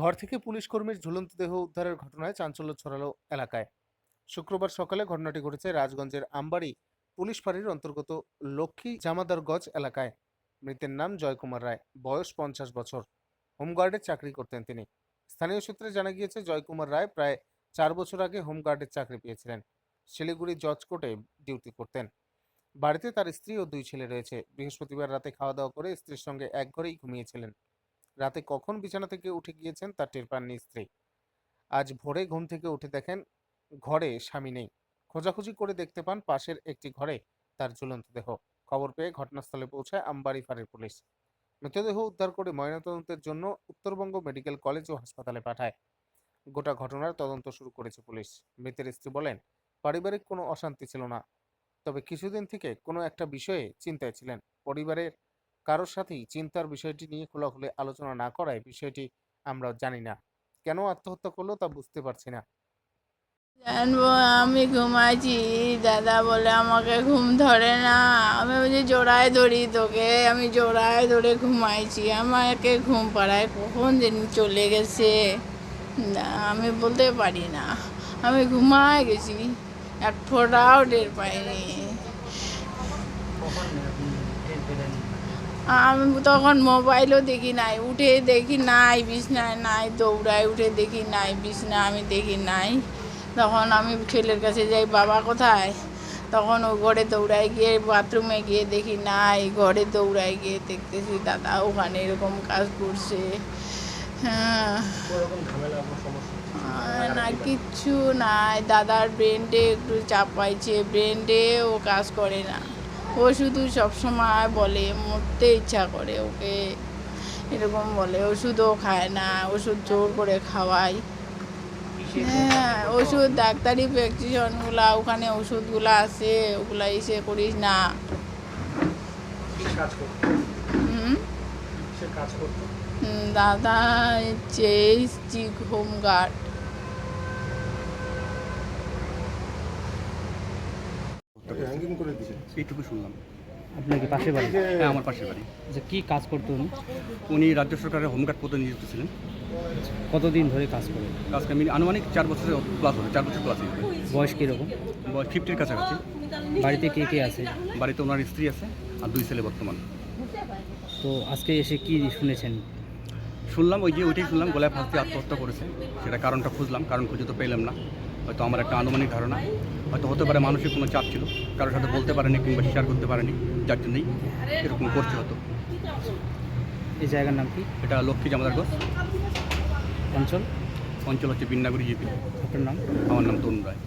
ঘর থেকে পুলিশ কর্মীর ঝুলন্ত দেহ উদ্ধারের ঘটনায় চাঞ্চল্য ছড়ালো এলাকায়। শুক্রবার সকালে ঘটনাটি ঘটেছে রাজগঞ্জের আমবাড়ি পুলিশ ফাঁড়ির অন্তর্গত লক্ষ্মী জামাদারগঞ্জ এলাকায়। মৃতের নাম জয়কুমার রায়, বয়স পঞ্চাশ বছর। হোমগার্ডের চাকরি করতেন তিনি। স্থানীয় সূত্রে জানা গিয়েছে, জয়কুমার রায় প্রায় চার বছর আগে হোমগার্ডের চাকরি পেয়েছিলেন। শিলিগুড়ি জজ কোর্টে ডিউটি করতেন। বাড়িতে তার স্ত্রী ও দুই ছেলে রয়েছে। বৃহস্পতিবার রাতে খাওয়া দাওয়া করে স্ত্রীর সঙ্গে এক ঘরেই ঘুমিয়েছিলেন। রাতে কখন বিছানা থেকে উঠে গিয়েছেন তা টের পাননি স্ত্রী। আজ ভোরে ঘুম থেকে উঠে দেখেন ঘরে স্বামী নেই। খোঁজাখুঁজি করে দেখতে পান পাশের একটি ঘরে তার ঝুলন্ত দেহ। খবর পেয়ে ঘটনাস্থলে পৌঁছায় আমবাড়ি ফাঁড়ির পুলিশ। মৃতদেহ উদ্ধার করে ময়নাতদন্তের জন্য উত্তরবঙ্গ মেডিকেল কলেজ ও হাসপাতালে পাঠায়। গোটা ঘটনার তদন্ত শুরু করেছে পুলিশ। মৃতের স্ত্রী বলেন, পারিবারিক কোনো অশান্তি ছিল না। তবে কিছুদিন থেকে কোনো একটা বিষয়ে চিন্তায় ছিলেন। পরিবারের কারোর সাথেই চিন্তার বিষয়টি নিয়ে খোলাখুলি আলোচনা না করায় বিষয়টি আমরা জানি না। কেন আত্মহত্যা করল তা বুঝতে পারছি না। জানব আমি ঘুমাইছি দাদা বলে আমাকে ঘুম ধরে না। আমি বলছি জোড়ায় ধরি তোকে। আমি জোড়ায় ধরে ঘুমাইছি। আমাকে ঘুম পাড়ায় কখন যেন চলে গেছে। না, আমি বলতে পারি না। আমি ঘুমায় গেছি। এক ফোটাও টের পাইনি। আমি তখন মোবাইলও দেখি নাই উঠে দেখি নাই বিছনায় নাই দৌড়ায় উঠে দেখি নাই বিছনা আমি দেখি নাই। তখন আমি ছেলের কাছে যাই বাবা কোথায়? তখন ও ঘরে দৌড়ায় গিয়ে বাথরুমে গিয়ে দেখি নাই ঘরে দৌড়ায় গিয়ে দেখতেছি দাদা ওখানে এরকম কাজ করছে। হ্যাঁ। না কিচ্ছু নাই দাদার ব্রেনটে একটু চাপ পাইছে ব্রেনটে ও কাজ করে না। ও শুধু সবসময় বলে মরতে ইচ্ছা করে ওকে। এরকম বলে ওষুধও খায় না ওষুধ জোর করে খাওয়াই হ্যাঁ ওষুধ ডাক্তারি প্রেসক্রিপশনগুলা ওখানে ওষুধগুলো আছে ওগুলা এসে করিস না। দাদা চেস চিক হোম হ্যাঙ্গিং করে দিছে। এইটুকু শুনলাম। আপনার কি পাশে বাড়ি? হ্যাঁ আমার পাশের বাড়ি। যে কি কাজ করতো উনি? উনি রাজ্য সরকারের হোমগার্ড পদে নিযুক্ত ছিলেন। কতদিন ধরে কাজ করে? কাজটা মিনি আনুমানিক চার বছরের প্লাস হবে চার বছর প্লাস হবে। বয়স কীরকম? বয়স ফিফটির কাছাকাছি। বাড়িতে কে কে আছে? বাড়িতে ওনার স্ত্রী আছে আর দুই ছেলে বর্তমান। তো আজকে এসে কি শুনেছেন? শুনলাম ওই যে ওইটাই শুনলাম গলায় ফাঁসতে আত্মহত্যা করেছে। সেটা কারণটা খুঁজলাম কারণ খুঁজে তো পেলাম না। হয়তো আমার একটা আনুমানিক ধারণা হয়তো হতে পারে মানসিক কোনো চাপ ছিল কারোর সাথে বলতে পারেনি কিংবা শেয়ার করতে পারেনি যার জন্যই এরকম করতে হতো। এই জায়গার নাম কি? এটা লক্ষ্মী জামাদার গোস অঞ্চল? অঞ্চল হচ্ছে বিন্নাগুড়ি জিপি আপনার নাম? আমার নাম তরুণ রায়।